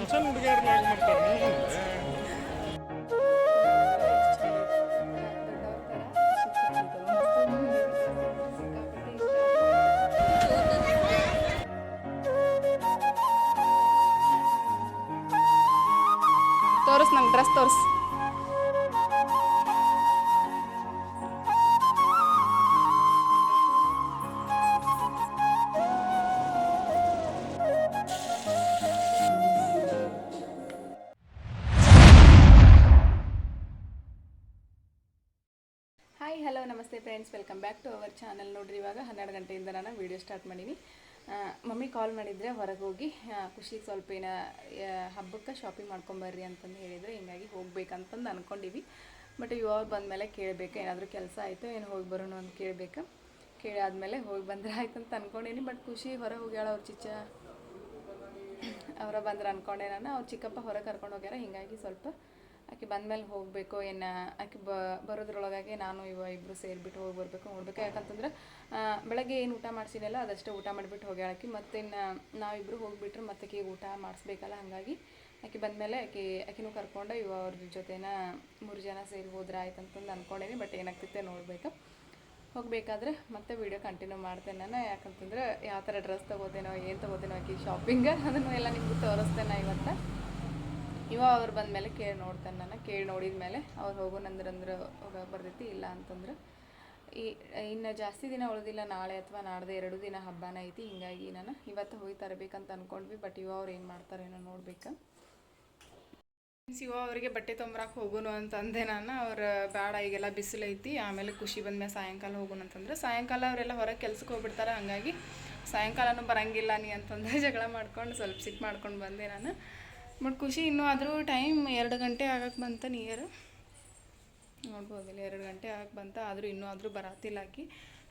ಸಣ್ಣ ಸಣ್ಣ ಹುಡುಗಿಯರು ಮಾಡ್ತಾರೆ Hello ನಮಸ್ತೆ friends welcome back to our channel ನೋಡ್ರಿ, ಇವಾಗ ಹನ್ನೆರಡು ಗಂಟೆಯಿಂದ ನಾನು ವೀಡಿಯೋ ಸ್ಟಾರ್ಟ್ ಮಾಡೀನಿ. ಮಮ್ಮಿ ಕಾಲ್ ಮಾಡಿದರೆ ಹೊರಗೆ ಹೋಗಿ ಖುಷಿಗೆ ಸ್ವಲ್ಪ ಏನ ಹಬ್ಬಕ್ಕೆ ಶಾಪಿಂಗ್ ಮಾಡ್ಕೊಂಬರ್ರಿ ಅಂತಂದು ಹೇಳಿದ್ರು, ಹಿಂಗಾಗಿ ಹೋಗ್ಬೇಕಂತಂದು ಅಂದ್ಕೊಂಡಿವಿ ಬಟ್ ಇವಾಗ ಬಂದಮೇಲೆ ಕೇಳಬೇಕು, ಏನಾದರೂ ಕೆಲಸ ಆಯಿತು ಏನು ಹೋಗಿ ಬರೋಣ ಅಂತ ಕೇಳಬೇಕು. ಕೇಳಿ ಆದಮೇಲೆ ಹೋಗಿ ಬಂದ್ರೆ ಆಯ್ತು ಅಂತ ಅಂದ್ಕೊಂಡೀನಿ ಬಟ್ ಖುಷಿ ಹೊರಗೆ ಹೋಗ್ಯಾಳ ಅವ್ರ ಚಿಚ್ಚ. ಅವರ ಬಂದ್ರೆ ಅನ್ಕೊಂಡೆ ನಾನು. ಅವ್ರ ಚಿಕ್ಕಪ್ಪ ಹೊರಗೆ ಕರ್ಕೊಂಡು ಹೋಗ್ಯಾರ, ಹಿಂಗಾಗಿ ಸ್ವಲ್ಪ ಆಕೆ ಬಂದಮೇಲೆ ಹೋಗಬೇಕು, ಏನು, ಆಕೆ ಬ, ಬರೋದ್ರೊಳಗಾಗಿ ನಾನು, ಇವ ಇಬ್ಬರು ಸೇರಿಬಿಟ್ಟು ಹೋಗಿ ಬರಬೇಕು ನೋಡ್ಬೇಕು ಯಾಕಂತಂದ್ರೆ ಬೆಳಗ್ಗೆ ಏನು ಊಟ ಮಾಡಿಸಿನಲ್ಲ ಅದಷ್ಟೇ ಊಟ ಮಾಡಿಬಿಟ್ಟು ಹೋಗ್ಯಾಳ ಆಕೆ. ಮತ್ತು ಇನ್ನು ನಾವಿಬ್ಬರು ಹೋಗಿಬಿಟ್ರೆ, ಮತ್ತೆ ಆಕೆಗೆ ಊಟ ಮಾಡಿಸ್ಬೇಕಲ್ಲ, ಹಾಗಾಗಿ ಆಕೆ ಬಂದಮೇಲೆ ಆಕೆ, ಆಕಿನೂ ಕರ್ಕೊಂಡು, ಇವ ಅವ್ರ ಜೊತೆನ ಮೂರು ಜನ ಸೇರಿ ಹೋದ್ರೆ ಆಯ್ತು ಅಂತಂದು ಅಂದ್ಕೊಂಡೇನಿ ಬಟ್ ಏನಾಗ್ತೈತೆ ನೋಡಬೇಕು. ಹೋಗಬೇಕಾದ್ರೆ ಮತ್ತೆ ವೀಡಿಯೋ ಕಂಟಿನ್ಯೂ ಮಾಡ್ತೇನೆ ನಾನು. ಯಾಕಂತಂದ್ರೆ, ಯಾವ ಥರ ಡ್ರೆಸ್ ತೊಗೋತೇನೋ, ಏನು ತೊಗೋತೇನೋ ಆಕಿ ಶಾಪಿಂಗ್ ಅದನ್ನು ಎಲ್ಲ ನಿಮಗೆ ತೋರಿಸ್ತೇನೆ ಇವತ್ತು. ಇವ ಅವ್ರು ಬಂದಮೇಲೆ ಕೇಳಿ ನೋಡ್ತಾನೆ ನಾನು, ಕೇಳಿ ನೋಡಿದ ಮೇಲೆ ಅವ್ರು ಹೋಗೋಣಂದ್ರೆ ಅಂದ್ರೆ ಬರ್ತೈತಿ, ಇಲ್ಲ ಅಂತಂದ್ರೆ. ಈ, ಇನ್ನು ಜಾಸ್ತಿ ದಿನ ಉಳಿದಿಲ್ಲ, ನಾಳೆ ಅಥವಾ ನಾಡ್ದೆ ಎರಡು ದಿನ ಹಬ್ಬನ ಐತಿ, ಹಿಂಗಾಗಿ ನಾನು ಇವತ್ತು ಹೋಗಿ ತರಬೇಕಂತ ಅಂದ್ಕೊಂಡ್ವಿ ಬಟ್ ಇವ ಅವ್ರು ಏನು ಮಾಡ್ತಾರೇನೋ ನೋಡ್ಬೇಕು. ಇವ ಅವರಿಗೆ ಬಟ್ಟೆ ತೊಂಬರಕ್ಕೆ ಹೋಗೋಣ ಅಂತಂದೆ ನಾನು, ಅವ್ರು ಬೇಡ ಈಗೆಲ್ಲ ಬಿಸಿಲು ಐತಿ, ಆಮೇಲೆ ಖುಷಿ ಬಂದ ಮೇಲೆ ಸಾಯಂಕಾಲ ಹೋಗೋಣ ಅಂತಂದ್ರೆ. ಸಾಯಂಕಾಲ ಅವರೆಲ್ಲ ಹೊರಗೆ ಕೆಲ್ಸಕ್ಕೆ ಹೋಗ್ಬಿಡ್ತಾರೆ, ಹಾಗಾಗಿ ಸಾಯಂಕಾಲನೂ ಬರಂಗಿಲ್ಲ ನೀ ಅಂತಂದ್ರೆ ಜಗಳ ಮಾಡ್ಕೊಂಡು ಸ್ವಲ್ಪ ಸಿಟ್ಟು ಮಾಡ್ಕೊಂಡು ಬಂದೆ ನಾನು. ಬಟ್ ಖುಷಿ ಇನ್ನೂ ಆದರೂ ಟೈಮ್ ಎರಡು ಗಂಟೆ ಆಗಕ್ಕೆ ಬಂತ ನಿಯರ್ ನೋಡ್ಬೋದಿಲ್ಲ ಎರಡು ಗಂಟೆ ಆಗಕ್ಕೆ ಬಂತ, ಆದರೂ ಇನ್ನೂ ಆದರೂ ಬರಾತಿಲ್ಲ ಆಕಿ.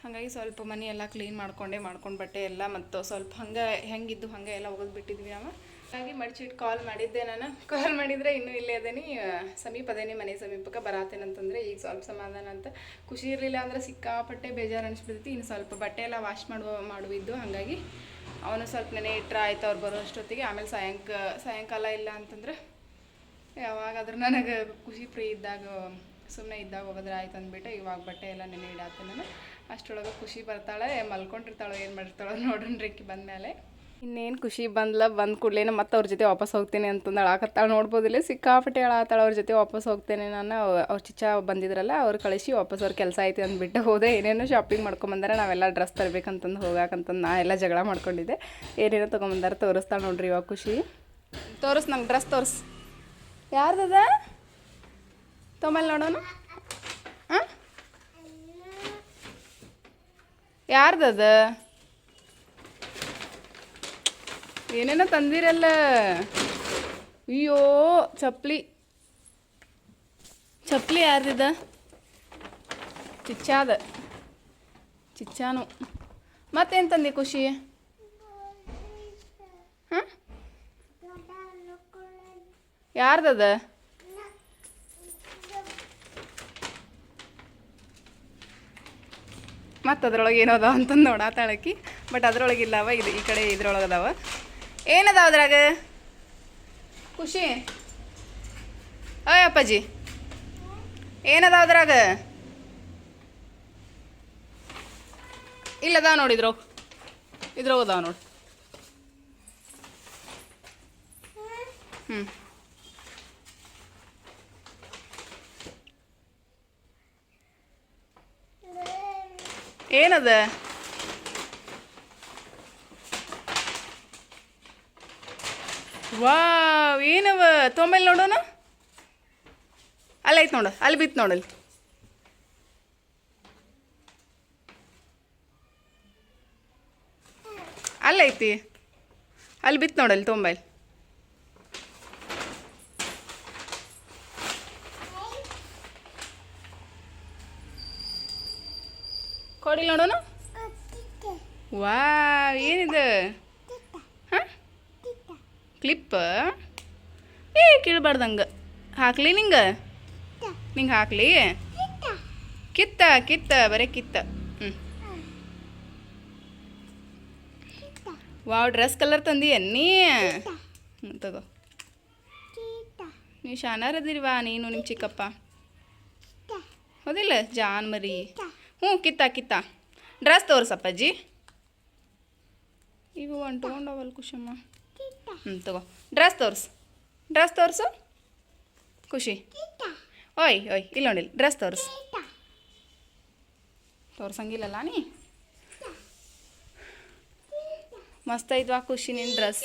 ಹಾಗಾಗಿ ಸ್ವಲ್ಪ ಮನೆ ಎಲ್ಲ ಕ್ಲೀನ್ ಮಾಡ್ಕೊಂಡೆ, ಮಾಡ್ಕೊಂಡು ಬಟ್ಟೆ ಎಲ್ಲ ಮತ್ತು ಸ್ವಲ್ಪ ಹಂಗೆ, ಹೆಂಗಿದ್ದು ಹಂಗೆ ಎಲ್ಲ ಒಗೆದು ಬಿಟ್ಟಿದ್ವಿ ಅವ ಹಾಗಾಗಿ ಮಡ್ಚಿಟ್ಟು ಕಾಲ್ ಮಾಡಿದ್ದೆ ನಾನು. ಕಾಲ್ ಮಾಡಿದರೆ ಇನ್ನೂ ಇಲ್ಲೇ ಅದೇನಿ ಸಮೀಪದೇನಿ ಮನೆ ಸಮೀಪಕ್ಕೆ ಬರಾತೇನಂತಂದರೆ ಈಗ ಸ್ವಲ್ಪ ಸಮಾಧಾನ ಅಂತ. ಖುಷಿ ಇರಲಿಲ್ಲ ಅಂದ್ರೆ ಸಿಕ್ಕಾಪಟ್ಟೆ ಬೇಜಾರು ಅನಿಸ್ಬಿಡ್ತೈತಿ. ಇನ್ನು ಸ್ವಲ್ಪ ಬಟ್ಟೆ ಎಲ್ಲ ವಾಶ್ ಮಾಡುವ ಮಾಡುವಿದ್ದು ಹಾಗಾಗಿ ಅವನು ಸ್ವಲ್ಪ ನೆನೆ ಇಟ್ಟರೆ ಆಯ್ತು, ಅವ್ರು ಬರೋ ಅಷ್ಟೊತ್ತಿಗೆ. ಆಮೇಲೆ ಸಾಯಂಕ, ಸಾಯಂಕಾಲ ಇಲ್ಲ ಅಂತಂದ್ರೆ, ಯಾವಾಗಾದ್ರೂ ನನಗೆ ಖುಷಿ ಫ್ರೀ ಇದ್ದಾಗ ಸುಮ್ಮನೆ ಇದ್ದಾಗ ಹೋಗೋದ್ರೆ ಆಯ್ತು ಅಂದ್ಬಿಟ್ಟು ಇವಾಗ ಬಟ್ಟೆ ಎಲ್ಲ ನೆನೆ ಇಡಾತ ನಾನು. ಅಷ್ಟರೊಳಗೆ ಖುಷಿ ಬರ್ತಾಳೆ, ಮಲ್ಕೊಂಡಿರ್ತಾಳೆ, ಏನು ಮಾಡಿರ್ತಾಳೆ ನೋಡ್ರಿ ಬಂದ ಬಂದಮೇಲೆ. ಇನ್ನೇನು ಖುಷಿ ಬಂದ್ಲ, ಬಂದ ಕೂಡಲೇ ಮತ್ತೆ ಅವ್ರ ಜೊತೆ ವಾಪಸ್ ಹೋಗ್ತೇನೆ ಅಂತಂದು ಆಕತ್ತಾಳ ನೋಡ್ಬೋದಿಲ್ಲ ಸಿಕ್ಕಾಪಟ್ಟೆ ಅಳಾತಾಳ ಅವ್ರ ಜೊತೆ ವಾಪಸ್ ಹೋಗ್ತೇನೆ ನಾನು. ಅವ್- ಅವ್ರ ಚಿಚ್ಚ ಬಂದಿದ್ರಲ್ಲ, ಅವ್ರು ಕಳಿಸಿ ವಾಪಸ್ ಅವ್ರ ಕೆಲಸ ಐತಿ ಅಂದ್ಬಿಟ್ಟು ಹೋದೆ. ಏನೇನೋ ಶಾಪಿಂಗ್ ಮಾಡ್ಕೊಂಬಂದಾರೆ ನಾವೆಲ್ಲ ಡ್ರೆಸ್ ತರಬೇಕಂತಂದು ಹೋಗಾಕಂತಂದು ನಾ ಎಲ್ಲ ಜಗಳ ಮಾಡ್ಕೊಂಡಿದ್ದೆ. ಏನೇನೋ ತೊಗೊಂಬಂದಾರೆ ತೋರಿಸ್ತಾಳೆ ನೋಡ್ರಿ ಇವಾಗ ಖುಷಿ. ತೋರಿಸ್ ನಂಗೆ ಡ್ರೆಸ್ ತೋರಿಸ್. ಯಾರ್ದದ? ತೊಂಬಲ್ ನೋಡೋಣ. ಹಾಂ ಯಾರ್ದದ? ಏನೇನೋ ತಂದಿರಲ್ಲ. ಅಯ್ಯೋ ಚಪ್ಲಿ. ಚಪ್ಲಿ ಯಾರ್ದಿದ? ಚಿಚ್ಚಾದ. ಚಿಚ್ಚಾನು. ಮತ್ತೇನು ತಂದಿ ಖುಷಿ? ಹಾಂ? ಯಾರ್ದದ? ಮತ್ತು ಅದ್ರೊಳಗೆ ಏನೋ ಅದಾವ ಅಂತಂದು ನೋಡಾತಾಳಕಿ ಬಟ್ ಅದ್ರೊಳಗೆ ಇಲ್ಲವ ಇದು ಈ ಕಡೆ ಇದ್ರೊಳಗೆ ಅದಾವ ಏನದಾವ ಅದ್ರಾಗ? ಖುಷಿ. ಓಯ್ ಅಪ್ಪಾಜಿ. ಏನದಾವ ಅದ್ರಾಗ? ಇಲ್ಲದಾವ ನೋಡಿ ಇದ್ರಾಗ ಅದಾವ ನೋಡಿ. ಹ್ಞೂ ಏನದ? ವಾವ್ ಏನವ? ತೊಂಬೆಲ್ ನೋಡೋಣ ಅಲ್ಲೈತ್ ನೋಡು ಅಲ್ಲಿ ಬಿತ್ತು ನೋಡಲ್ಲಿ ಅಲ್ಲೈತಿ ಅಲ್ಲಿ ಬಿತ್ತು ನೋಡಲ್ಲಿ ತೊಂಬೆಲ್ ಕೊಡಿ ನೋಡೋಣ ವಾ ಏನಿದೆ? ಕ್ಲಿಪ್ ಏ, ಕೀಳ್ಬಾರ್ದಂಗೆ. ಹಾಕ್ಲಿ ನಿಂಗೆ? ನಿಂಗೆ ಹಾಕ್ಲಿ? ಕಿತ್ತ ಕಿತ್ತ, ಬರೀ ಕಿತ್ತ. ಹ್ಞೂ ವಾವ್, ಡ್ರೆಸ್ ಕಲರ್ ತಂದಿ ಎನ್ನಿ ಹ್ಞೂ ತಗೋ. ನೀವು ಶಾನಾರದಿರಿವಾ ನೀನು ನಿಮ್ಮ ಚಿಕ್ಕಪ್ಪ? ಹೌದಿಲ್ಲ, ಜಾನ್ ಮರಿ. ಹ್ಞೂ ಕಿತ್ತ ಕಿತ್ತ. ಡ್ರೆಸ್ ತೋರ್ಸಪ್ಪಾಜಿ. ಒಂದು ಅಂಟ್ಕೊಂಡವಲ್ ಕುಶಮ್ಮ. ಹ್ಞೂ ತಗೋ. ಡ್ರೆಸ್ ತೋರಿಸು. ಡ್ರೆಸ್ ತೋರಿಸು. ಖುಷಿ. ಓಯ್ ಓಯ್, ಇಲ್ಲ ನೋಡಿಲ್ಲ ಡ್ರೆಸ್ ತೋರಿಸು. ತೋರ್ಸಂಗಿಲ್ಲಲ್ಲ ನೀ? ಮಸ್ತ್ ಐತ್ವಾ ಖುಷಿ ನಿನ್ನ ಡ್ರೆಸ್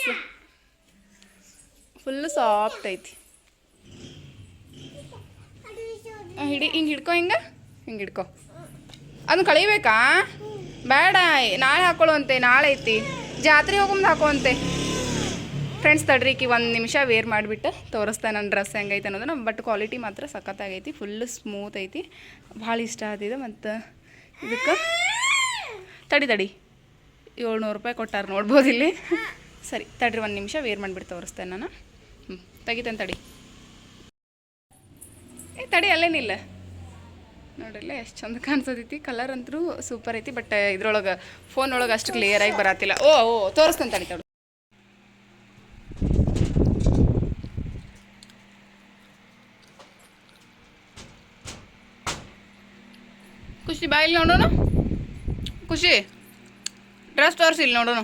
ಫುಲ್ಲು ಸಾಫ್ಟ್ ಐತಿ. ಹಿಡಿ, ಹಿಂಗೆ ಹಿಡ್ಕೊ ಹಿಂಗೆ? ಹಿಂಗೆ ಹಿಡ್ಕೊ. ಅದನ್ನು ಕಳಿಬೇಕಾ? ಬೇಡ, ನಾಳೆ ಹಾಕೊಳ್ಳುವಂತೆ, ನಾಳೆ ಐತಿ. ಜಾತ್ರೆ ಹೋಗಂದು ಹಾಕುವಂತೆ. ಫ್ರೆಂಡ್ಸ್ ತಡ್ರಿ ತಡ್ರಿಕಿ ಒಂದು ನಿಮಿಷ ವೇರ್ ಮಾಡಿಬಿಟ್ಟು ತೋರಿಸ್ತಾ ನನ್ನ ಡ್ರೆಸ್ ಹೆಂಗೈತೆ ಅನ್ನೋದನ್ನ ಬಟ್ ಕ್ವಾಲಿಟಿ ಮಾತ್ರ ಸಖತ್ತಾಗೈತಿ ಫುಲ್ ಸ್ಮೂತ್ ಐತಿ. ಭಾಳ ಇಷ್ಟ ಆದಿದೆ ಮತ್ತು ಇದಕ್ಕೆ ತಡಿ ತಡಿ. ಏಳ್ನೂರು ರೂಪಾಯಿ ಕೊಟ್ಟಾರ ನೋಡ್ಬೋದು ಇಲ್ಲಿ. ಸರಿ, ತಡ್ರಿ ಒಂದು ನಿಮಿಷ ವೇರ್ ಮಾಡಿಬಿಟ್ಟು ತೋರಿಸ್ತೇನೆ ನಾನು. ಹ್ಞೂ ತೆಗಿತೇನೆ ತಡಿ. ಏ, ತಡಿ ಅಲ್ಲೇನಿಲ್ಲ ನೋಡ್ರಿಲ್ಲ, ಎಷ್ಟು ಚಂದ ಕಾಣಿಸೋದೈತಿ. ಕಲರ್ ಅಂತೂ ಸೂಪರ್ ಐತಿ ಬಟ್ ಇದ್ರೊಳಗೆ ಫೋನ್ ಒಳಗೆ ಅಷ್ಟು ಕ್ಲಿಯರಾಗಿ ಬರತ್ತಿಲ್ಲ ಓ ಓ, ತೋರಿಸ್ತೇನೆ ತಡಿ ತಡಿ. ಖುಷಿ ಬಾಯಿಲ್ ನೋಡೋಣ? ಖುಷಿ? ಡ್ರೆಸ್ ತೋರಿಸಿ ಇಲ್ಲಿ ನೋಡೋಣ.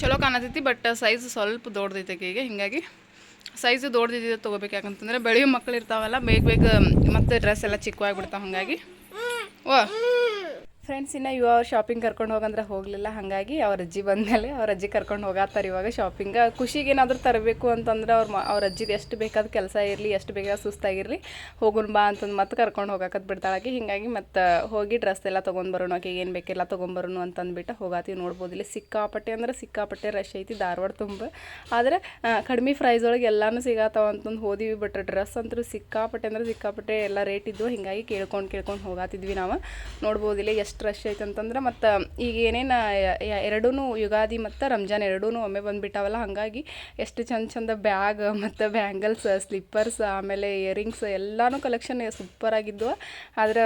ಚಲೋ ಕಾಣತೈತಿ ಬಟ್ ಸೈಜ್ ಸ್ವಲ್ಪ ದೊಡ್ಡದೈತೆ ಈಗ ಹಿಂಗಾಗಿ ಸೈಜ್ ದೊಡ್ಡದಿದ್ದು ತೊಗೋಬೇಕು. ಯಾಕಂತಂದ್ರೆ ಬೆಳೆಯೋ ಮಕ್ಕಳು ಇರ್ತಾವಲ್ಲ ಬೇಗ ಬೇಗ ಮತ್ತೆ ಡ್ರೆಸ್ ಎಲ್ಲ ಚಿಕ್ಕವಾಗಿಬಿಡ್ತಾವೆ, ಹಾಗಾಗಿ. ಓ. ಫ್ರೆಂಡ್ಸ್ ಇನ್ನು ಇವ ಅವ್ರು ಶಾಪಿಂಗ್ ಕರ್ಕೊಂಡು ಹೋಗಂದ್ರೆ ಹೋಗಲಿಲ್ಲ. ಹಾಗಾಗಿ ಅವ್ರ ಅಜ್ಜಿ ಬಂದಮೇಲೆ ಅವ್ರ ಅಜ್ಜಿ ಕರ್ಕೊಂಡು ಹೋಗತ್ತಾರೆ ಇವಾಗ ಶಾಪಿಂಗ್ ಖುಷಿಗೆ ಏನಾದರೂ ತರಬೇಕು ಅಂತಂದ್ರೆ ಅವ್ರ ಅವ್ರ ಅಜ್ಜಿಗೆ ಎಷ್ಟು ಬೇಕಾದ ಕೆಲಸ ಇರಲಿ, ಎಷ್ಟು ಬೇಗ ಸುಸ್ತಾಗಿರಲಿ ಹೋಗೋಣ ಬಾ ಅಂತಂದು ಮತ್ತೆ ಕರ್ಕೊಂಡು ಹೋಗಕತ್ ಬಿಡ್ತಾಳಾಕಿ ಹಿಂಗಾಗಿ ಮತ್ತೆ ಹೋಗಿ ಡ್ರೆಸ್ ಎಲ್ಲ ತೊಗೊಂಡು ಬರೋಣ ಆಕೆಗೆ ಏನು ಬೇಕೆಲ್ಲ ತೊಗೊಂಬರೋನು ಅಂತಂದ್ಬಿಟ್ಟು ಹೋಗಾತೀವಿ ನೋಡ್ಬೋದು. ಇಲ್ಲಿ ಸಿಕ್ಕಾಪಟ್ಟೆ ಅಂದ್ರೆ ಸಿಕ್ಕಾಪಟ್ಟೆ ರಶ್ ಐತಿ, ಧಾರವಾಡ ತುಂಬ. ಆದರೆ ಕಡಿಮೆ ಪ್ರೈಸ್ ಒಳಗೆ ಎಲ್ಲಾನು ಸಿಗತ್ತಾವ ಅಂತಂದು ಹೋದಿವಿ. ಬಟ್ ಡ್ರೆಸ್ ಅಂತೂ ಸಿಕ್ಕಾಪಟ್ಟೆ ಅಂದ್ರೆ ಸಿಕ್ಕಾಪಟ್ಟೆ ಎಲ್ಲ ರೇಟ್ ಇದ್ವು. ಹಿಂಗಾಗಿ ಕೇಳ್ಕೊಂಡು ಕೇಳ್ಕೊಂಡು ಹೋಗಾತಿದ್ವಿ ನಾವು. ನೋಡ್ಬೋದಿಲ್ಲ ಇಲ್ಲಿ ಎಷ್ಟು ರಶ್ ಅಂತಂದ್ರೆ ಮತ್ತು ಈಗ ಏನೇನು ಎರಡೂ ಯುಗಾದಿ ಮತ್ತು ರಂಜಾನ್ ಎರಡೂ ಒಮ್ಮೆ ಬಂದುಬಿಟ್ಟಾವಲ್ಲ, ಹಾಗಾಗಿ ಎಷ್ಟು ಚಂದ ಚಂದ ಬ್ಯಾಗ್ ಮತ್ತು ಬ್ಯಾಂಗಲ್ಸ್ ಸ್ಲಿಪ್ಪರ್ಸ್ ಆಮೇಲೆ ಇಯರಿಂಗ್ಸ್ ಎಲ್ಲನೂ ಕಲೆಕ್ಷನ್ ಸೂಪರ್ ಆಗಿದ್ವು. ಆದ್ರೆ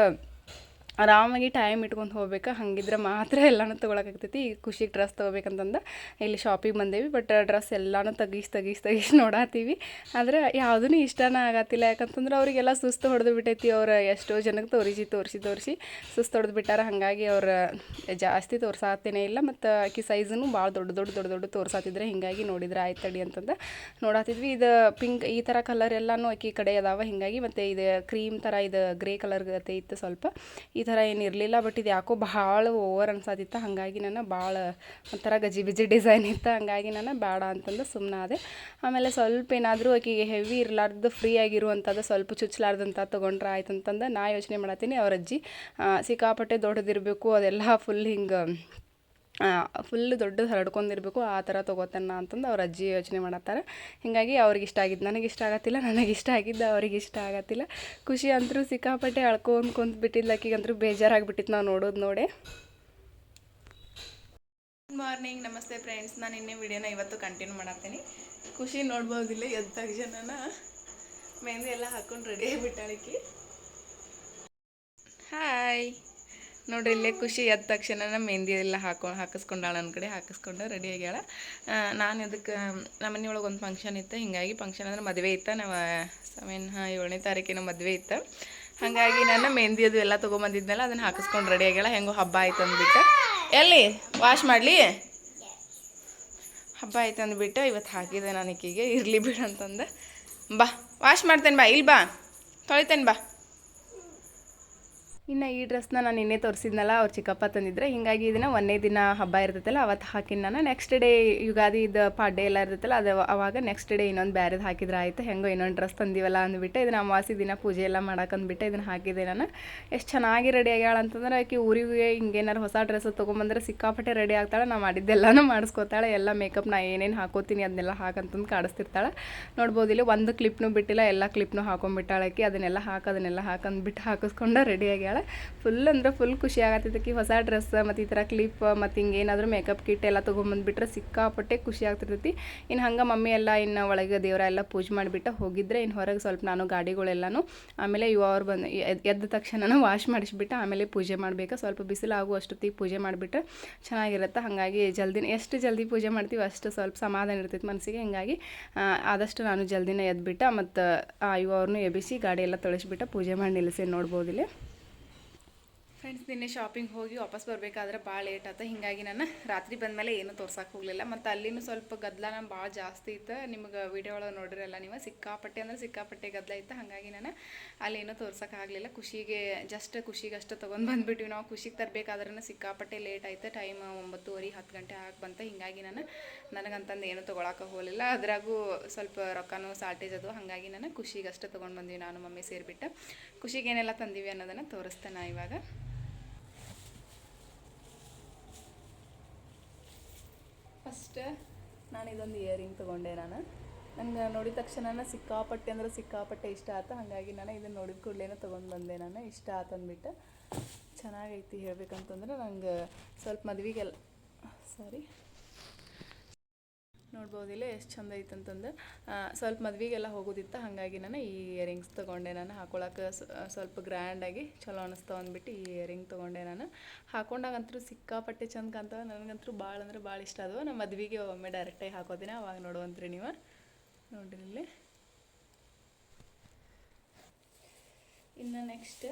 ಆರಾಮಾಗಿ ಟೈಮ್ ಇಟ್ಕೊಂಡು ಹೋಗ್ಬೇಕು? ಹಂಗಿದ್ರೆ ಮಾತ್ರ ಎಲ್ಲನೂ ತೊಗೊಳಕಾಗ್ತೈತಿ. ಈಗ ಖುಷಿಗೆ ಡ್ರೆಸ್ ತೊಗೋಬೇಕಂತಂದು ಇಲ್ಲಿ ಶಾಪಿಗೆ ಬಂದೇವಿ. ಬಟ್ ಡ್ರೆಸ್ ಎಲ್ಲನೂ ತಗೀಸ್ ತಗೀಸ್ ತಗೀಸ್ ನೋಡಾತೀವಿ. ಆದರೆ ಯಾವುದೂ ಇಷ್ಟನೇ ಆಗತ್ತಿಲ್ಲ. ಯಾಕಂತಂದ್ರೆ ಅವರಿಗೆಲ್ಲ ಸುಸ್ತು ಹೊಡೆದು ಬಿಟ್ಟೈತಿ. ಅವ್ರು ಎಷ್ಟೋ ಜನಕ್ಕೆ ತೋರಿಸಿ ತೋರಿಸಿ ತೋರಿಸಿ ಸುಸ್ತು ಹೊಡೆದು ಬಿಟ್ಟಾರ. ಹಾಗಾಗಿ ಅವ್ರು ಜಾಸ್ತಿ ತೋರಿಸಾತೇನೆ ಇಲ್ಲ. ಮತ್ತು ಆಕಿ ಸೈಜನ್ನು ಭಾಳ ದೊಡ್ಡ ದೊಡ್ಡ ದೊಡ್ಡ ದೊಡ್ಡ ತೋರ್ಸಾತಿದ್ರೆ ಹಿಂಗಾಗಿ ನೋಡಿದ್ರೆ ಆಯ್ತು ಅಂತಂದು ನೋಡಾತಿದ್ವಿ. ಇದು ಪಿಂಕ್ ಈ ಥರ ಕಲರ್ ಎಲ್ಲನೂ ಆಕಿ ಕಡೆ ಅದಾವ. ಹಿಂಗಾಗಿ ಮತ್ತು ಇದು ಕ್ರೀಮ್ ಥರ ಇದು ಗ್ರೇ ಕಲರ್ ಇತ್ತು ಸ್ವಲ್ಪ. ಈ ಥರ ಏನು ಇರಲಿಲ್ಲ ಬಟ್ ಇದು ಯಾಕೋ ಭಾಳ ಓವರ್ ಅನ್ಸತ್ತಿತ್ತು ಹಾಗಾಗಿ ನಾನು ಭಾಳ ಒಂಥರ ಗಜಿ ಬಿಜಿ ಡಿಸೈನ್ ಇತ್ತು. ಹಾಗಾಗಿ ನಾನು ಬೇಡ ಅಂತಂದು ಸುಮ್ಮನೆ ಆದೆ. ಆಮೇಲೆ ಸ್ವಲ್ಪ ಏನಾದರೂ ಆಕೆಗೆ ಹೆವಿ ಇರಲಾರ್ದು ಫ್ರೀ ಆಗಿರುವಂಥದ್ದು ಸ್ವಲ್ಪ ಚುಚ್ಚಲಾರ್ದಂಥ ತೊಗೊಂಡ್ರೆ ಆಯ್ತು ಅಂತಂದು ನಾ ಯೋಚನೆ ಮಾಡತ್ತೀನಿ. ಅವ್ರ ಅಜ್ಜಿ ಸಿಕ್ಕಾಪಟ್ಟೆ ದೊಡ್ಡದಿರಬೇಕು, ಅದೆಲ್ಲ ಫುಲ್ ಹಿಂಗೆ ಫುಲ್ ದೊಡ್ಡದು ಹರಡ್ಕೊಂಡಿರ್ಬೇಕು, ಆ ಥರ ತೊಗೋತಾನ ಅಂತಂದು ಅವ್ರ ಅಜ್ಜಿ ಯೋಚನೆ ಮಾಡತ್ತಾರೆ. ಹೀಗಾಗಿ ಅವ್ರಿಗೆ ಇಷ್ಟ ಆಗಿದ್ದು ನನಗೆ ಇಷ್ಟ ಆಗತ್ತಿಲ್ಲ ನನಗೆ ಇಷ್ಟ ಆಗಿದ್ದು ಅವ್ರಿಗೆ ಇಷ್ಟ ಆಗತ್ತಿಲ್ಲ. ಖುಷಿ ಅಂತರೂ ಸಿಕ್ಕಾಪಟ್ಟೆ ಅಳ್ಕೊಂಡ್ ಕುಂತ ಬಿಟ್ಟಿದ್ಲು ಆಕಿಗಂತರೂ ಬೇಜಾರಾಗ್ಬಿಟ್ಟಿತ್ತು ನಾವು ನೋಡೋದು ನೋಡಿ. ಗುಡ್ ಮಾರ್ನಿಂಗ್ ನಮಸ್ತೆ ಫ್ರೆಂಡ್ಸ್ ನಾನು ಇನ್ನೇ ವಿಡಿಯೋನ ಇವತ್ತು ಕಂಟಿನ್ಯೂ ಮಾಡತ್ತೀನಿ. ಖುಷಿ ನೋಡ್ಬೋದಿಲ್ಲ ಎದ್ದ ತಕ್ಷಣ ಮೆಹಂದಿ ಎಲ್ಲ ಹಾಕೊಂಡು ರೆಡಿ ಆಗಿಬಿಟ್ಟಾಳಿಕಿ ಹಾಯ್ ನೋಡ್ರಿ, ಇಲ್ಲೇ ಖುಷಿ ಎದ್ದ ತಕ್ಷಣ ಮೆಹಂದಿ ಎಲ್ಲ ಹಾಕೊ ಹಾಕಿಸ್ಕೊಂಡಾಳ ನನ್ನ ಕಡೆ ಹಾಕಿಸ್ಕೊಂಡು ರೆಡಿ ಆಗ್ಯಾಳ. ನಾನು ಅದಕ್ಕೆ ನಮ್ಮ ಮನೆಯೊಳಗೆ ಒಂದು ಫಂಕ್ಷನ್ ಇತ್ತು, ಹಿಂಗಾಗಿ ಫಂಕ್ಷನ್ ಅಂದ್ರೆ ಮದುವೆ ಇತ್ತು, ನಾವು ಸೆವೆನ್ ಏಳನೇ ತಾರೀಕಿನ ಮದುವೆ ಇತ್ತು. ಹಾಗಾಗಿ ನಾನು ಮೆಹಂದಿ ಅದು ಎಲ್ಲ ತೊಗೊಂಬಂದಿದ್ನಲ್ಲ, ಅದನ್ನು ಹಾಕಿಸ್ಕೊಂಡು ರೆಡಿ ಆಗ್ಯಾಳ. ಹೆಂಗೋ ಹಬ್ಬ ಆಯ್ತು ಅಂದ್ಬಿಟ್ಟು. ಎಲ್ಲಿ? ವಾಶ್ ಮಾಡಲಿ? ಹಬ್ಬ ಆಯ್ತು ಅಂದ್ಬಿಟ್ಟು ಇವತ್ತು ಹಾಕಿದೆ ನಾನು ಈಕಿಗೆ. ಇರಲಿ ಬಿಡು ಅಂತಂದು. ಬಾ ವಾಶ್ ಮಾಡ್ತೇನೆ ಬಾ ಇಲ್ಲಿ ಬಾ. ತೊಳಿತೇನೆ ಬಾ. ಇನ್ನು ಈ ಡ್ರೆಸ್ನ ನಾನು ನಿನ್ನೆ ತೋರಿಸಿದ್ನಲ್ಲ, ಅವ್ರು ಚಿಕ್ಕಪ್ಪ ತಂದಿದ್ರೆ, ಹಿಂಗಾಗಿ ಇದನ್ನು ಒಂದೇ ದಿನ ಹಬ್ಬ ಇರ್ತೈತಲ್ಲ ಅವತ್ತು ಹಾಕಿನ ನಾನು. ನೆಕ್ಸ್ಟ್ ಡೇ ಯುಗಾದಿ ಇದು ಪಾಡ್ಡೆ ಎಲ್ಲ ಇರ್ತೈತಲ್ಲ, ಅದು ಅವಾಗ ನೆಕ್ಸ್ಟ್ ಡೇ ಇನ್ನೊಂದು ಬ್ಯಾರೆದು ಹಾಕಿದ್ರೆ ಆಯಿತು. ಹೆಂಗೋ ಇನ್ನೊಂದು ಡ್ರೆಸ್ ತಂದಿವಲ್ಲ ಅಂದ್ಬಿಟ್ಟು ಇದನ್ನ ಅಮಾವಾಸಿ ದಿನ ಪೂಜೆ ಎಲ್ಲ ಮಾಡಕ್ಕಂದ್ಬಿಟ್ಟು ಇದನ್ನು ಹಾಕಿದೆ ನಾನು. ಎಷ್ಟು ಚೆನ್ನಾಗಿ ರೆಡಿ ಆಗ್ಯಾಳ ಅಂತಂದ್ರೆ, ಆಕೆ ಊರಿಗೆ ಹಿಂಗೇನಾರು ಹೊಸ ಡ್ರೆಸ್ ತೊಗೊಂಬಂದ್ರೆ ಸಿಕ್ಕಾಪಟ್ಟೆ ರೆಡಿ ಆಗ್ತಾಳೆ. ನಾ ಮಾಡಿದ್ದೆಲ್ಲನೂ ಮಾಡಿಸ್ಕೊತಾಳೆ. ಎಲ್ಲ ಮೇಕಪ್ ನಾ ಏನೇನು ಹಾಕೋತೀನಿ ಅದನ್ನೆಲ್ಲ ಹಾಕಂತಂದು ಕಾಡಿಸ್ತಿರ್ತಾಳೆ. ನೋಡ್ಬೋದು ಇಲ್ಲಿ ಒಂದು ಕ್ಲಿಪ್ನು ಬಿಟ್ಟಿಲ್ಲ, ಎಲ್ಲ ಕ್ಲಿಪ್ನು ಹಾಕೊಂಡ್ಬಿಟ್ಟಾಳಕ್ಕೆ ಅದನ್ನೆಲ್ಲ ಹಾಕಿ, ಅದನ್ನೆಲ್ಲ ಹಾಕಂದ್ಬಿಟ್ಟು ಹಾಕಿಸ್ಕೊಂಡು ರೆಡಿ ಆಗ್ಯಾಳ. ಫುಲ್ ಅಂದ್ರೆ ಫುಲ್ ಖುಷಿ ಆಗತ್ತಿದ್ದಕ್ಕೆ ಹೊಸ ಡ್ರೆಸ್ ಮತ್ತು ಈ ಥರ ಕ್ಲಿಪ್ ಮತ್ತು ಹಿಂಗೆ ಏನಾದರೂ ಮೇಕಪ್ ಕಿಟ್ ಎಲ್ಲ ತೊಗೊಂಬಂದ್ಬಿಟ್ರೆ ಸಿಕ್ಕಾಪಟ್ಟೆ ಖುಷಿ ಆಗ್ತಿರ್ತೈತಿ. ಇನ್ನು ಹಂಗೆ ಮಮ್ಮಿ ಎಲ್ಲ ಇನ್ನು ಒಳಗೆ ದೇವರ ಎಲ್ಲ ಪೂಜೆ ಮಾಡಿಬಿಟ್ಟು ಹೋಗಿದ್ರೆ ಇನ್ನು ಹೊರಗೆ ಸ್ವಲ್ಪ ನಾನು ಗಾಡಿಗಳೆಲ್ಲನೂ ಆಮೇಲೆ ಇವ ಅವ್ರು ಬಂದು ಎದ್- ಎದ್ದ ತಕ್ಷಣ ವಾಶ್ ಮಾಡಿಸ್ಬಿಟ್ಟು ಆಮೇಲೆ ಪೂಜೆ ಮಾಡಬೇಕು. ಸ್ವಲ್ಪ ಬಿಸಿಲು ಆಗೋ ಅಷ್ಟೊತ್ತಿಗೆ ಪೂಜೆ ಮಾಡಿಬಿಟ್ರೆ ಚೆನ್ನಾಗಿರುತ್ತೆ. ಹಾಗಾಗಿ ಜಲ್ದಿನ ಎಷ್ಟು ಜಲ್ದಿ ಪೂಜೆ ಮಾಡ್ತೀವಿ ಅಷ್ಟು ಸ್ವಲ್ಪ ಸಮಾಧಾನ ಇರ್ತೈತಿ ಮನಸ್ಸಿಗೆ ಹಿಂಗಾಗಿ ಆದಷ್ಟು ನಾನು ಜಲ್ದಿನ ಎದ್ಬಿಟ್ಟು ಮತ್ತು ಇವ ಅವ್ರನ್ನೂ ಎಬ್ಬಿಸಿ ಗಾಡಿ ಎಲ್ಲ ತೊಳಸ್ಬಿಟ್ಟು ಪೂಜೆ ಮಾಡಿ ನಿಲ್ಲಿಸಿ ನೋಡ್ಬೋದಿಲ್ಲ. ಫ್ರೆಂಡ್ಸ್ ನಿನ್ನೆ ಶಾಪಿಂಗ್ ಹೋಗಿ ವಾಪಸ್ ಬರಬೇಕಾದ್ರೆ ಭಾಳ ಲೇಟ್ ಆಯ್ತು. ಹಿಂಗಾಗಿ ನಾನು ರಾತ್ರಿ ಬಂದಮೇಲೆ ಏನೂ ತೋರ್ಸೋಕೆ ಹೋಗಲಿಲ್ಲ. ಮತ್ತು ಅಲ್ಲಿನೂ ಸ್ವಲ್ಪ ಗದ್ದಲ ಭಾಳ ಜಾಸ್ತಿ ಇತ್ತು. ನಿಮ್ಗೆ ವಿಡಿಯೋ ಒಳಗೆ ನೋಡಿರಲ್ಲ ನೀವು, ಸಿಕ್ಕಾಪಟ್ಟೆ ಅಂದ್ರೆ ಸಿಕ್ಕಾಪಟ್ಟೆ ಗದ್ದಲ ಇತ್ತು. ಹಾಗಾಗಿ ನಾನು ಅಲ್ಲೇನೂ ತೋರ್ಸೋಕ್ಕಾಗಲಿಲ್ಲ ಖುಷಿಗೆ ಜಸ್ಟ್ ಖುಷಿಗೆ ಅಷ್ಟು ತೊಗೊಂಡು ಬಂದುಬಿಟ್ಟಿವಿ ನಾವು. ಖುಷಿಗೆ ತರಬೇಕಾದ್ರೂ ಸಿಕ್ಕಾಪಟ್ಟೆ ಲೇಟ್ ಆಯ್ತು. ಟೈಮ್ ಒಂಬತ್ತುವರೆ, ಹತ್ತು ಗಂಟೆ ಆಗಿ ಬಂತು. ಹಿಂಗಾಗಿ ನಾನು ನನಗಂತಂದು ಏನೂ ತೊಗೊಳಕ್ಕೆ ಹೋಗಲಿಲ್ಲ. ಅದ್ರಾಗೂ ಸ್ವಲ್ಪ ರೊಕ್ಕನೂ ಸಾಲ್ಟೇಜ್ ಅದು. ಹಾಗಾಗಿ ನಾನು ಖುಷಿಗೆ ಅಷ್ಟು ತೊಗೊಂಡು ಬಂದ್ವಿ. ನಾನು, ಮಮ್ಮಿ ಸೇರಿಬಿಟ್ಟು ಖುಷಿಗೆ ಏನೆಲ್ಲ ತಂದೀವಿ ಅನ್ನೋದನ್ನು ತೋರಿಸ್ತೇನೆ ಇವಾಗ. ಫಸ್ಟ್ ನಾನು ಇದೊಂದು ಇಯರಿಂಗ್ ತೊಗೊಂಡೆ ನಾನು. ನಂಗೆ ನೋಡಿದ ತಕ್ಷಣ ಸಿಕ್ಕಾಪಟ್ಟೆ ಅಂದ್ರೆ ಸಿಕ್ಕಾಪಟ್ಟೆ ಇಷ್ಟ ಆಯ್ತು ಹಾಗಾಗಿ ನಾನು ಇದನ್ನು ನೋಡಿದ ಕೂಡಲೇ ತೊಗೊಂಡು ಬಂದೆ ನಾನು. ಇಷ್ಟ ಆಯ್ತು ಅಂದ್ಬಿಟ್ಟು ಚೆನ್ನಾಗೈತಿ ಹೇಳ್ಬೇಕಂತಂದ್ರೆ ನಂಗೆ ಸ್ವಲ್ಪ ಮದ್ವೆಗೆಲ್ಲ ಸಾರಿ ನೋಡ್ಬೋದಿಲ್ಲ ಎಷ್ಟು ಚಂದ ಐತೆ ಅಂತಂದು ಆ, ಸ್ವಲ್ಪ ಮದ್ವೆಗೆಲ್ಲ ಹೋಗೋದಿತ್ತು ಹಾಗಾಗಿ ನಾನು ಈ ಇಯರಿಂಗ್ಸ್ ತೊಗೊಂಡೆ ನಾನು ಹಾಕೊಳಕ್ಕೆ ಸ್ವಲ್ಪ ಗ್ರ್ಯಾಂಡಾಗಿ ಚಲೋ ಅನಿಸ್ತಾವ ಅಂದ್ಬಿಟ್ಟು ಈ ಇಯರಿಂಗ್ ತೊಗೊಂಡೆ ನಾನು. ಹಾಕೊಂಡಾಗಂತೂ ಸಿಕ್ಕಾಪಟ್ಟೆ ಚಂದ ಕಾಣ್ತಾವೆ ನನಗಂತೂ ಭಾಳ ಅಂದ್ರೆ ಭಾಳ ಇಷ್ಟ ಅದು ನಮ್ಮ ಮದ್ವೆಗೆ ಒಮ್ಮೆ ಡೈರೆಕ್ಟಾಗಿ ಹಾಕೋದಿನ ಅವಾಗ ನೋಡುವಂತ್ರಿ ನೀವು. ನೋಡಿರಿ ಇಲ್ಲಿ. ಇನ್ನು ನೆಕ್ಸ್ಟ್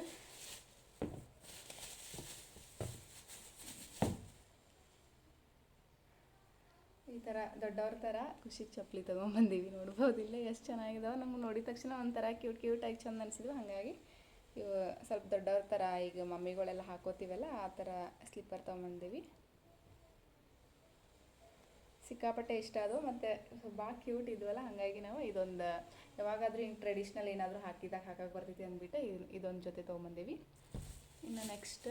ಈ ಥರ ದೊಡ್ಡವ್ರ ಥರ ಖುಷಿ ಚಪ್ಪಲಿ ತೊಗೊಂಬಂದೀವಿ ನೋಡ್ಬೋದಿಲ್ಲ ಎಷ್ಟು ಚೆನ್ನಾಗಿದಾವೆ ನಮ್ಗೆ ನೋಡಿದ ತಕ್ಷಣ ಒಂಥರ ಕ್ಯೂಟ್ ಕ್ಯೂಟಾಗಿ ಚಂದ ಅನಿಸಿದ್ವು. ಹಾಗಾಗಿ ಇವು ಸ್ವಲ್ಪ ದೊಡ್ಡವ್ರ ಥರ ಈಗ ಮಮ್ಮಿಗಳೆಲ್ಲ ಹಾಕೋತೀವಲ್ಲ, ಆ ಥರ ಸ್ಲಿಪ್ಪರ್ ತೊಗೊಂಬಂದೀವಿ. ಸಿಕ್ಕಾಪಟ್ಟೆ ಇಷ್ಟ ಅದು ಮತ್ತು ಭಾಳ ಕ್ಯೂಟ್ ಇದ್ವಲ್ಲ, ಹಾಗಾಗಿ ನಾವು ಇದೊಂದು, ಯಾವಾಗಾದರೂ ಹಿಂಗೆ ಟ್ರೆಡಿಷ್ನಲ್ ಏನಾದರೂ ಹಾಕಿದಾಗ ಹಾಕಕ್ಕೆ ಬರ್ತೈತಿ ಅಂದ್ಬಿಟ್ಟು ಇದು- ಇದೊಂದು ಜೊತೆ ತೊಗೊಂಬಂದೀವಿ. ಇನ್ನು ನೆಕ್ಸ್ಟ್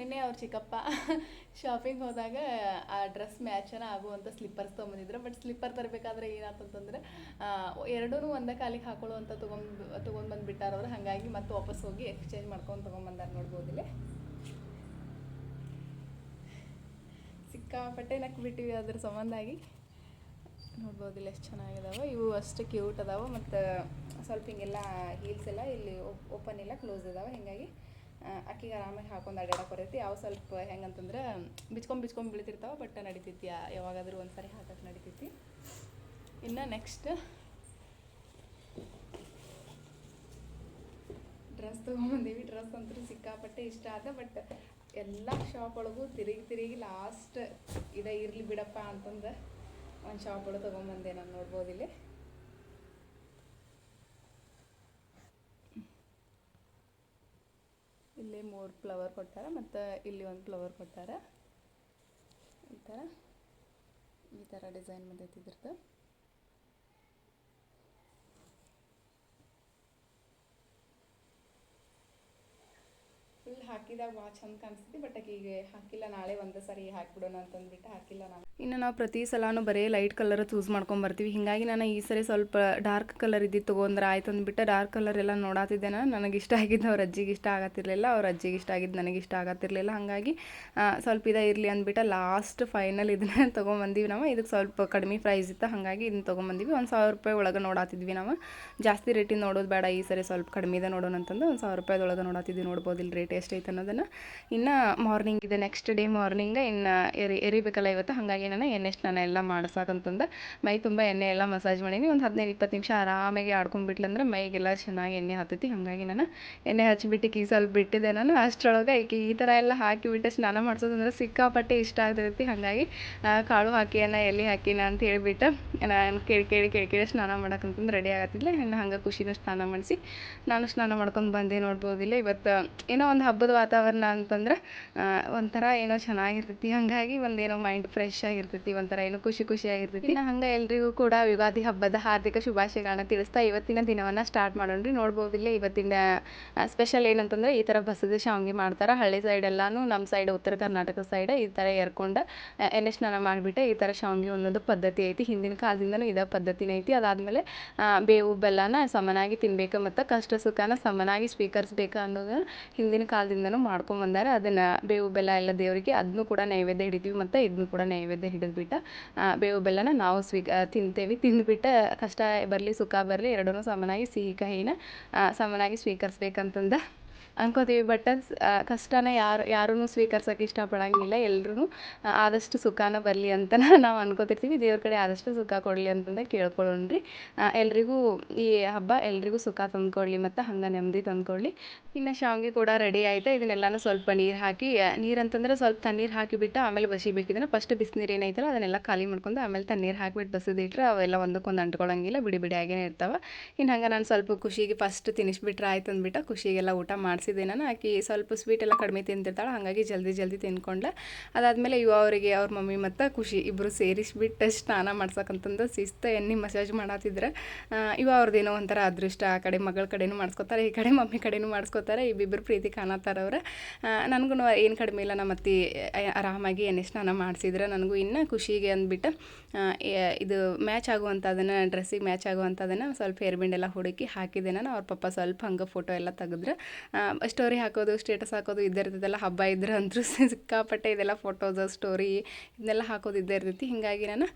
ನಿನ್ನೆ ಅವ್ರ ಚಿಕ್ಕಪ್ಪ ಶಾಪಿಂಗ್ ಹೋದಾಗ ಆ ಡ್ರೆಸ್ ಮ್ಯಾಚನ ಆಗುವಂಥ ಸ್ಲಿಪ್ಪರ್ಸ್ ತೊಗೊಂಬಂದಿದ್ರು. ಬಟ್ ಸ್ಲಿಪ್ಪರ್ ತರಬೇಕಾದ್ರೆ ಏನಾಗ್ತಂತಂದ್ರೆ ಎರಡೂ ಒಂದೇ ಕಾಲಿಗೆ ಹಾಕೊಳ್ಳುವಂಥ ತೊಗೊಂಡು ತೊಗೊಂಡು ಬಂದುಬಿಟ್ಟಾರ ಅವ್ರು. ಹಾಗಾಗಿ ಮತ್ತೆ ವಾಪಸ್ ಹೋಗಿ ಎಕ್ಸ್ಚೇಂಜ್ ಮಾಡ್ಕೊಂಡು ತೊಗೊಂಬಂದಾರ ನೋಡ್ಬೋದಿಲ್ಲ ಸಿಕ್ಕಾಪಟ್ಟೆ ನಕ್ ಬಿಟ್ಟಿವಿ ಅದ್ರ ಸಂಬಂಧಾಗಿ ನೋಡ್ಬೋದಿಲ್ಲ ಎಷ್ಟು ಚೆನ್ನಾಗಿದಾವೆ. ಇವು ಅಷ್ಟು ಕ್ಯೂಟ್ ಅದಾವೆ. ಮತ್ತು ಸ್ವಲ್ಪ ಹಿಂಗೆಲ್ಲ ಹೀಲ್ಸ್ ಎಲ್ಲ ಇಲ್ಲಿ ಓಪನ್ ಇಲ್ಲ ಕ್ಲೋಸ್ ಇದಾವೆ. ಹಿಂಗಾಗಿ ಅಕ್ಕಿಗೆ ಆರಾಮಾಗಿ ಹಾಕೊಂಡು ಅಡ್ಡಾಡಕ್ಕೆ ಬರ್ತೈತಿ ಅವು ಸ್ವಲ್ಪ ಹೆಂಗಂತಂದ್ರೆ ಬಿಚ್ಕೊಂಡು ಬಿಚ್ಕೊಂಡು ಬೀಳ್ತಿರ್ತಾವೆ ಬಟ್ ನಡಿತೈತಿ. ಯಾವಾಗಾದರೂ ಯಾವಾಗಾದ್ರೂ ಒಂದು ಸಾರಿ ಹಾಕಕ್ಕೆ ನಡಿತೈತಿ. ಇನ್ನು ನೆಕ್ಸ್ಟ್ ಡ್ರೆಸ್ ತೊಗೊಂಬಂದೀವಿ. ಡ್ರೆಸ್ ಅಂತೂ ಸಿಕ್ಕಾಪಟ್ಟೆ ಇಷ್ಟ ಆದ ಬಟ್ ಎಲ್ಲ ಶಾಪ್ ಒಳಗೂ ತಿರುಗಿ ತಿರುಗಿ ಲಾಸ್ಟ್ ಇದೇ ಇರಲಿ ಬಿಡಪ್ಪ ಅಂತಂದು ಒಂದು ಶಾಪ್ ಒಳಗೆ ತೊಗೊಂಬಂದೆ ನಾನು ನೋಡ್ಬೋದು ಇಲ್ಲಿ. ಮೂರು ಫ್ಲವರ್ ಕೊಟ್ಟಾರ, ಮತ್ತು ಇಲ್ಲಿ ಒಂದು ಫ್ಲವರ್ ಕೊಟ್ಟಾರ. ಈ ಥರ ಈ ಥರ ಡಿಸೈನ್ ಬಂದೈತಿ ಇದ್ರದ್ದು. ಫುಲ್ ಹಾಕಿದಾಗ ಭಾಳ ಚಂದ ಕಾಣಿಸ್ತೈತಿ ಬಟ್ ಆಕಿಗೆ ಹಾಕಿಲ್ಲ, ನಾಳೆ ಒಂದೇ ಸರಿ ಹಾಕ್ಬಿಡೋಣ ಅಂತಂದ್ಬಿಟ್ಟು ಹಾಕಿಲ್ಲ ನಾನು. ಇನ್ನು ನಾವು ಪ್ರತಿ ಸಲನೂ ಬರೀ ಲೈಟ್ ಕಲರ್ ಚೂಸ್ ಮಾಡ್ಕೊಂಬರ್ತೀವಿ ಹೀಗಾಗಿ ನಾನು ಈ ಸರಿ ಸ್ವಲ್ಪ ಡಾರ್ಕ್ ಕಲರ್ ಇದ್ದಿದ್ದು ತೊಗೊಂಡ್ರೆ ಆಯ್ತು ಅಂದ್ಬಿಟ್ಟು ಡಾರ್ಕ್ ಕಲರ್ ಎಲ್ಲ ನೋಡಾತಿದ್ದೆ ನಾನು ನನಗೆ ಇಷ್ಟ ಆಗಿದ್ದು ಅವ್ರ ಅಜ್ಜಿಗೆ ಇಷ್ಟ ಆಗತ್ತಿರಲಿಲ್ಲ, ಅವ್ರ ಅಜ್ಜಿಗೆ ಇಷ್ಟ ಆಗಿದ್ದು ನನಗೆ ಇಷ್ಟ ಆಗತ್ತಿರಲಿಲ್ಲ. ಹಾಗಾಗಿ ಸ್ವಲ್ಪ ಇದ ಇರಲಿ ಅಂದ್ಬಿಟ್ಟು ಲಾಸ್ಟ್ ಫೈನಲ್ ಇದನ್ನ ತೊಗೊಂಬಂದೀವಿ ನಾವು. ಇದಕ್ಕೆ ಸ್ವಲ್ಪ ಕಡಿಮೆ ಪ್ರೈಸ್ ಇತ್ತು. ಹಾಗಾಗಿ ಇದನ್ನ ತೊಗೊಂಬಂದೀವಿ. ಒಂದು ಸಾವಿರ ರೂಪಾಯಿ ಒಳಗೆ ನೋಡಾತಿದ್ವಿ ನಾವು. ಜಾಸ್ತಿ ರೇಟಿಂದ ನೋಡೋದು ಬೇಡ. ಈ ಸರಿ ಸ್ವಲ್ಪ ಕಡಿಮೆ ಇದೆ ನೋಡೋಣ ಅಂತಂದು ಒಂದು ಸಾವಿರ ರೂಪಾಯಿದೊಳಗೆ ನೋಡಾತಿದ್ವಿ. ನೋಡ್ಬೋದು ಇಲ್ಲಿ ರೇಟ್ ಎಷ್ಟೈತೆ ಅನ್ನೋದನ್ನು. ಇನ್ನು ಮಾರ್ನಿಂಗ್ ಇದೆ. ನೆಕ್ಸ್ಟ್ ಡೇ ಮಾರ್ನಿಂಗ್ ಇನ್ನು ಎರಿ, ಎರಿಬೇಕಲ್ಲ ಇವತ್ತು. ಹಾಗಾಗಿ ನಾನು ಎಣ್ಣೆ ಸ್ನಾನ ಎಲ್ಲ ಮಾಡಿಸಾಕಂತಂದು ಮೈ ತುಂಬ ಎಣ್ಣೆ ಎಲ್ಲ ಮಸಾಜ್ ಮಾಡೀನಿ. ಒಂದು ಹದಿನೈದು, ಇಪ್ಪತ್ತು ನಿಮಿಷ ಆರಾಮಾಗಿ ಆಡ್ಕೊಂಡ್ಬಿಟ್ಲಂದ್ರೆ ಮೈಗೆಲ್ಲ ಚೆನ್ನಾಗಿ ಎಣ್ಣೆ ಹತ್ತೈತಿ ಹಾಗಾಗಿ ನಾನು ಎಣ್ಣೆ ಹಚ್ಚಿಬಿಟ್ಟು ಕೀ ಸ್ವಲ್ಪ ಬಿಟ್ಟಿದ್ದೆ. ನಾನು ಅಷ್ಟರೊಳಗೆ ಈಕೆ ಈ ಥರ ಎಲ್ಲ ಹಾಕಿಬಿಟ್ಟು. ಸ್ನಾನ ಮಾಡಿಸೋದಂದ್ರೆ ಸಿಕ್ಕಾಪಟ್ಟೆ ಇಷ್ಟ ಆಗ್ತೈತಿ ಹಾಗಾಗಿ ಕಾಳು ಹಾಕಿ ಅನ್ನ ಎಲ್ಲಿ ಹಾಕಿನ ಅಂತ ಹೇಳಿಬಿಟ್ಟು ನಾನು ಕೇಳಿ ಕೇಳಿ ಕೇಳಿ ಕೇಳಿ ಸ್ನಾನ ಮಾಡಕ್ಕಂತಂದು ರೆಡಿ ಆಗತ್ತಿಲ್ಲ ಇನ್ನು ಹಂಗೆ ಖುಷಿನ ಸ್ನಾನ ಮಾಡಿಸಿ ನಾನು ಸ್ನಾನ ಮಾಡ್ಕೊಂಡು ಬಂದೆ ನೋಡ್ಬೋದಿಲ್ಲ. ಇವತ್ತು ಏನೋ ಒಂದು ಹಬ್ಬದ ವಾತಾವರಣ ಅಂತಂದ್ರೆ ಒಂಥರ ಏನೋ ಚೆನ್ನಾಗಿರ್ತೈತಿ. ಹಾಗಾಗಿ ಒಂದೇನೋ ಮೈಂಡ್ ಫ್ರೆಶ್ ಆಗಿರ್ತೈತಿ ಒಂಥರ ಏನು ಖುಷಿ ಖುಷಿಯಾಗಿರ್ತೈತಿ ಇನ್ನು ಹಂಗೆ ಎಲ್ರಿಗೂ ಕೂಡ ಯುಗಾದಿ ಹಬ್ಬದ ಹಾರ್ದಿಕ ಶುಭಾಶಯಗಳನ್ನ ತಿಳಿಸ್ತಾ ಇವತ್ತಿನ ದಿನವನ್ನ ಸ್ಟಾರ್ಟ್ ಮಾಡೋಣ್ರಿ ನೋಡ್ಬೋದಿಲ್ಲ ಇವತ್ತಿನ ಸ್ಪೆಷಲ್ ಏನಂತಂದ್ರೆ ಈ ಥರ ಬಸದ ಶಾವಿಗೆ ಮಾಡ್ತಾರೆ. ಹಳ್ಳಿ ಸೈಡ್ ಎಲ್ಲಾನು ನಮ್ಮ ಸೈಡ್ ಉತ್ತರ ಕರ್ನಾಟಕ ಸೈಡ್ ಈ ಥರ ಎರ್ಕೊಂಡು ಎಣ್ಣೆ ಸ್ನಾನ ಮಾಡಿಬಿಟ್ಟು ಈ ಥರ ಶಾವಿಗೆ ಒಂದೊಂದು ಪದ್ಧತಿ ಐತಿ. ಹಿಂದಿನ ಕಾಲ ಕಾಲದಿಂದನೂ ಇದೇ ಪದ್ಧತಿನೇ ಐತಿ. ಅದಾದಮೇಲೆ ಬೇವು ಬೆಲ್ಲನ ಸಮನಾಗಿ ತಿನ್ಬೇಕು ಮತ್ತು ಕಷ್ಟ ಸುಖನ ಸಮನಾಗಿ ಸ್ವೀಕರಿಸ್ಬೇಕು ಅನ್ನೋದನ್ನ ಹಿಂದಿನ ಕಾಲದಿಂದನೂ ಮಾಡ್ಕೊಂಡ್ ಬಂದಾರ. ಅದನ್ನ ಬೇವು ಬೆಲ್ಲ ಎಲ್ಲ ದೇವರಿಗೆ ಅದನ್ನೂ ಕೂಡ ನೈವೇದ್ಯ ಹಿಡಿತೀವಿ ಮತ್ತು ಇದನ್ನು ಕೂಡ ನೈವೇದ್ಯ ಹಿಡಿದ್ಬಿಟ್ಟು ಬೇವು ಬೆಲ್ಲನ ನಾವು ಸ್ವೀಕ ತಿಂತೇವೆ. ತಿಂದ್ಬಿಟ್ಟು ಕಷ್ಟ ಬರಲಿ, ಸುಖ ಬರಲಿ ಎರಡೂ ಸಮನಾಗಿ ಸಿಹಿ, ಕಹಿನ ಸಮನಾಗಿ ಸ್ವೀಕರಿಸ್ಬೇಕಂತಂದು ಅನ್ಕೋತೀವಿ ಬಟ್ ಕಷ್ಟನ ಯಾರು ಯಾರೂ ಸ್ವೀಕರ್ಸೋಕೆ ಇಷ್ಟಪಡಂಗಿಲ್ಲ ಎಲ್ರೂ ಆದಷ್ಟು ಸುಖನ ಬರಲಿ ಅಂತ ನಾವು ಅನ್ಕೋತಿರ್ತೀವಿ, ದೇವ್ರ ಕಡೆ ಆದಷ್ಟು ಸುಖ ಕೊಡಲಿ ಅಂತಂದು ಕೇಳ್ಕೊಳ್ಳೋಣ್ರಿ ಎಲ್ರಿಗೂ ಈ ಹಬ್ಬ ಎಲ್ರಿಗೂ ಸುಖ ತಂದ್ಕೊಳ್ಳಿ ಮತ್ತು ಹಂಗೆ ನೆಮ್ಮದಿ ತಂದ್ಕೊಳ್ಳಿ ಇನ್ನು ಶಾವಿಗೆ ಕೂಡ ರೆಡಿ ಆಯ್ತು, ಇದನ್ನೆಲ್ಲನೂ ಸ್ವಲ್ಪ ನೀರು ಹಾಕಿ ನೀರು ಅಂತಂದ್ರೆ ಸ್ವಲ್ಪ ತಣ್ಣೀರು ಹಾಕಿಬಿಟ್ಟು ಆಮೇಲೆ ಬಸಿಬೇಕಿದ್ರೆ ಫಸ್ಟ್ ಬಿಸಿನೀರು ಏನೈತಲ್ಲ ಅದನ್ನೆಲ್ಲ ಖಾಲಿ ಮಾಡ್ಕೊಂಡು ಆಮೇಲೆ ತಣ್ಣೀರು ಹಾಕಿಬಿಟ್ಟು ಬಸಿದಿಟ್ರೆ ಅವೆಲ್ಲ ಒಂದಕ್ಕೊಂದು ಅಂಟ್ಕೊಳ್ಳೋಂಗಿಲ್ಲ ಬಿಡಿ ಬಿಡಿಯಾಗೇ ಇರ್ತಾವೆ. ಇನ್ನು ಹಂಗೆ ನಾನು ಸ್ವಲ್ಪ ಖುಷಿಗೆ ಫಸ್ಟ್ ತಿನ್ನಿಸ್ಬಿಟ್ರೆ ಆಯ್ತು ಅಂದ್ಬಿಟ್ಟು ಖುಷಿಗೆಲ್ಲ ಊಟ ಮಾಡಿಸಿದ್ದೆ ನಾನು. ಆಕಿ ಸ್ವಲ್ಪ ಸ್ವೀಟ್ ಎಲ್ಲ ಕಡಿಮೆ ತಿಂತಿರ್ತಾಳೆ ಹಾಗಾಗಿ ಜಲ್ದಿ ಜಲ್ದಿ ತಿನ್ಕೊಂಡ್ಲ ಅದಾದಮೇಲೆ ಇವ ಅವರಿಗೆ, ಅವ್ರ ಮಮ್ಮಿ ಮತ್ತು ಖುಷಿ ಇಬ್ಬರು ಸೇರಿಸಿಬಿಟ್ಟು ಸ್ನಾನ ಮಾಡ್ಸಕ್ಕಂತಂದು ಶಿಸ್ತ ಎಣ್ಣೆ ಮಸಾಜ್ ಮಾಡತ್ತಿದ್ರೆ ಇವ ಅವ್ರದ್ದೇನೋ ಒಂಥರ ಅದೃಷ್ಟ. ಆ ಕಡೆ ಮಗಳ ಕಡೆನೂ ಮಾಡ್ಸ್ಕೊತಾರೆ, ಈ ಕಡೆ ಮಮ್ಮಿ ಕಡೆನೂ ಮಾಡ್ಸ್ಕೊತಾರೆ. ಇಬ್ಬಿಬ್ಬರು ಪ್ರೀತಿ ಕಾಣತ್ತಾರ ಅವ್ರು. ನನಗೂ ಏನು ಕಡಿಮೆ ಇಲ್ಲ. ನಮ್ಮ ಅತ್ತಿ ಆರಾಮಾಗಿ ಎಣ್ಣೆ ಸ್ನಾನ ಮಾಡಿಸಿದ್ರೆ ನನಗೂ ಇನ್ನೂ ಖುಷಿಗೆ ಅಂದ್ಬಿಟ್ಟು ಇದು ಮ್ಯಾಚ್ ಆಗುವಂಥದ್ದನ್ನು ಡ್ರೆಸ್ಸಿಗೆ ಮ್ಯಾಚ್ ಆಗುವಂಥದ್ದನ್ನು ಸ್ವಲ್ಪ ಹೇರ್ಬಿಂಡೆಲ್ಲ ಹುಡುಕಿ ಹಾಕಿದೆ ನಾನು. ಅವ್ರ ಪಪ್ಪ ಸ್ವಲ್ಪ ಹಂಗೆ ಫೋಟೋ ಎಲ್ಲ ತೆಗೆದ್ರೆ. ಸ್ಟೋರಿ ಹಾಕೋದು ಸ್ಟೇಟಸ್ ಹಾಕೋದು ಇದ್ದೇ ಇರ್ತೈತಲ್ಲ ಹಬ್ಬ ಇದ್ರೆ ಅಂತೂ ಸಿಕ್ಕಾಪಟ್ಟೆ ಇದೆಲ್ಲ ಫೋಟೋಸ್ ಸ್ಟೋರಿ ಇದನ್ನೆಲ್ಲ ಹಾಕೋದು ಇದ್ದೇ ಇರ್ತೈತಿ. ಹೀಗಾಗಿ ನಾನು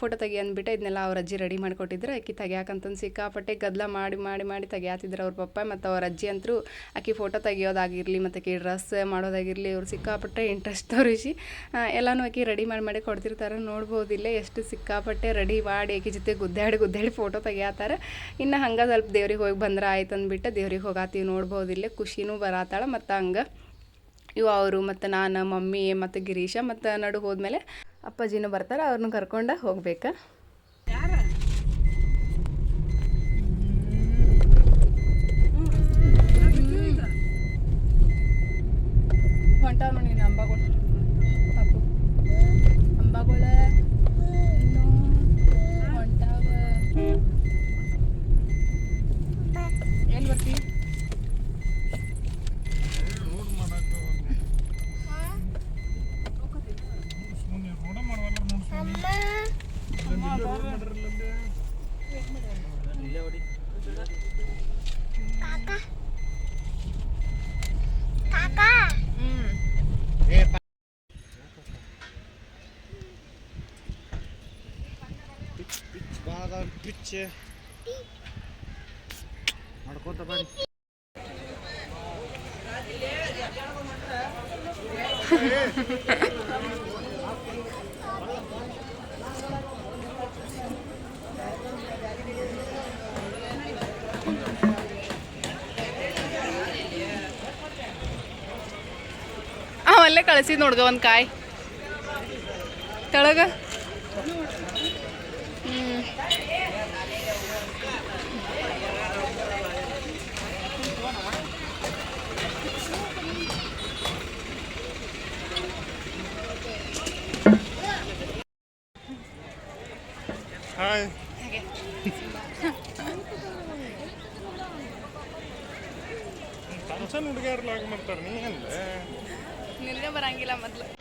ಫೋಟೋ ತೆಗಿ ಅಂದ್ಬಿಟ್ಟು ಇದನ್ನೆಲ್ಲ ಅವ್ರ ಅಜ್ಜಿ ರೆಡಿ ಮಾಡಿಕೊಟ್ಟಿದ್ರು. ಅಕ್ಕಿ ತೆಗಿಯಾಕಂತಂದು ಸಿಕ್ಕಾಪಟ್ಟೆ ಗದ್ದಲ ಮಾಡಿ ಮಾಡಿ ಮಾಡಿ ತೆಗಿಯಾತಿದ್ರು ಅವ್ರ ಪಪ್ಪ ಮತ್ತು ಅವ್ರ ಅಜ್ಜಿ ಅಂತೂ. ಅಕ್ಕಿ ಫೋಟೋ ತೆಗಿಯೋದಾಗಿರಲಿ ಮತ್ತು ಅಕ್ಕಿ ಡ್ರೆಸ್ ಮಾಡೋದಾಗಿರಲಿ ಅವ್ರು ಸಿಕ್ಕಾಪಟ್ಟೆ ಇಂಟ್ರೆಸ್ಟ್ ತೋರಿಸಿ ಎಲ್ಲನೂ ಅಕ್ಕಿ ರೆಡಿ ಮಾಡಿ ಮಾಡಿ ಕೊಡ್ತಿರ್ತಾರೆ. ನೋಡ್ಬೋದಿಲ್ಲ ಎಷ್ಟು ಸಿಕ್ಕಾಪಟ್ಟೆ ರೆಡಿ ಮಾಡಿ ಆಕಿ ಜೊತೆ ಗುದ್ದಾಡಿ ಗುದ್ದಾಡಿ ಫೋಟೋ ತೆಗಿಯಾತಾರೆ. ಇನ್ನು ಹಂಗೆ ಸ್ವಲ್ಪ ದೇವ್ರಿಗೆ ಹೋಗಿ ಬಂದ್ರೆ ಆಯ್ತು ಅಂದ್ಬಿಟ್ಟು ದೇವ್ರಿಗೆ ಹೋಗಾತೀವಿ, ನೋಡ್ಬೋದಿಲ್ಲ. ಖುಷಿನೂ ಬರತ್ತಾಳ ಮತ್ತು ಹಂಗೆ ಇವು ಅವರು ಮತ್ತು ನಾನು ಮಮ್ಮಿ ಮತ್ತು ಗಿರೀಶ ಮತ್ತು ನಡು ಹೋದ್ಮೇಲೆ ಅಪ್ಪಾಜಿನೂ ಬರ್ತಾರೆ ಅವ್ರನ್ನ ಕರ್ಕೊಂಡು ಹೋಗ್ಬೇಕು ಹೊಂಟಾವ ನೋಡಿ ಅಂಬಾಗಳು ಅಂಬಾಗಳ ಇನ್ನು ಹೊಂಟಾವ ಏನು ಬರ್ತಿ ಭಾಳ ಪಿಚ್ ಮಾಡ್ಕೋತ ಬನ್ನಿ ಅಲ್ಲೇ ಕಳಿಸಿದ್ ನೋಡ್ಗ ಒಂದು ಕಾಯಿ. ಕೆಳಗ ಮಾಡ್ತಾರೆ ನೀ ಬರಂಗಿಲ್ಲ ಮೊದ್ಲು.